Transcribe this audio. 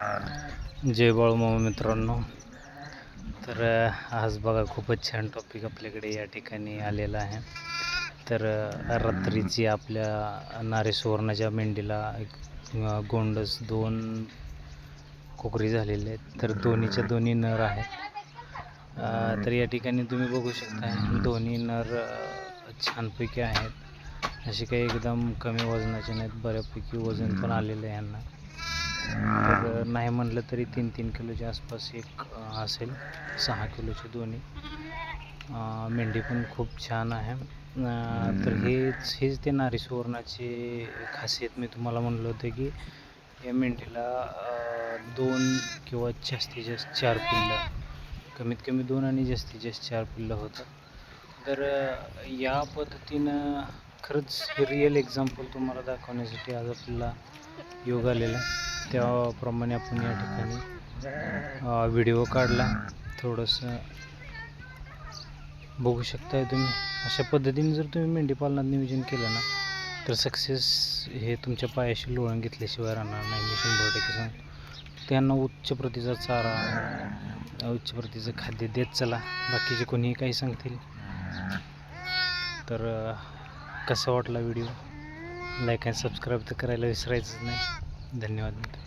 जय बाळूमामा मित्रांनो. तर आज बघा खूपच छान टॉपिक आपल्याकडे या ठिकाणी आलेला आहे. तर रात्रीची आपल्या नारे सुवर्णाच्या मेंढीला एक गोंडस दोन कोकरी झालेले आहेत. तर दोन्हीच्या दोन्ही नर आहेत. तर या ठिकाणी तुम्ही बघू शकता दोन्ही नर छानपैकी आहेत. असे काही एकदम कमी वजनाचे नाहीत बऱ्यापैकी वजन पण आलेलं आहे यांना. तर नाही म्हणलं तरी तीन तीन किलोच्या आसपास एक असेल. सहा किलोचे दोन्ही. मेंढी पण खूप छान आहे. तर हेच हेच ते नारी सुवर्णाची खासियत मी तुम्हाला म्हणलं होतं की या मेंढीला दोन किंवा जास्तीत जास्त चार पिल्लं कमीत कमी दोन आणि जास्तीत जास्त चार पिल्लं होतं तर या पद्धतीनं खरंच रिअल एक्झाम्पल तुम्हाला दाखवण्यासाठी आज आपल्याला योग आलेला. त्याप्रमाणे आपण या ठिकाणी व्हिडिओ काढला. थोडंसं बघू शकताय तुम्ही. अशा पद्धतीने जर तुम्ही मेंढीपालनात नियोजन केलं ना तर सक्सेस हे तुमच्या पायाशी लोळण घेतल्याशिवाय राहणार नाही. मी शंभर टक्के त्यांना उच्च प्रतीचा चारा उच्च प्रतीचं खाद्य देत चला. बाकीचे कोणीही काही सांगतील. तर कसा वाटला व्हिडिओ लाईक आणि सबस्क्राईब तर करायला विसरायचंच नाही. धन्यवाद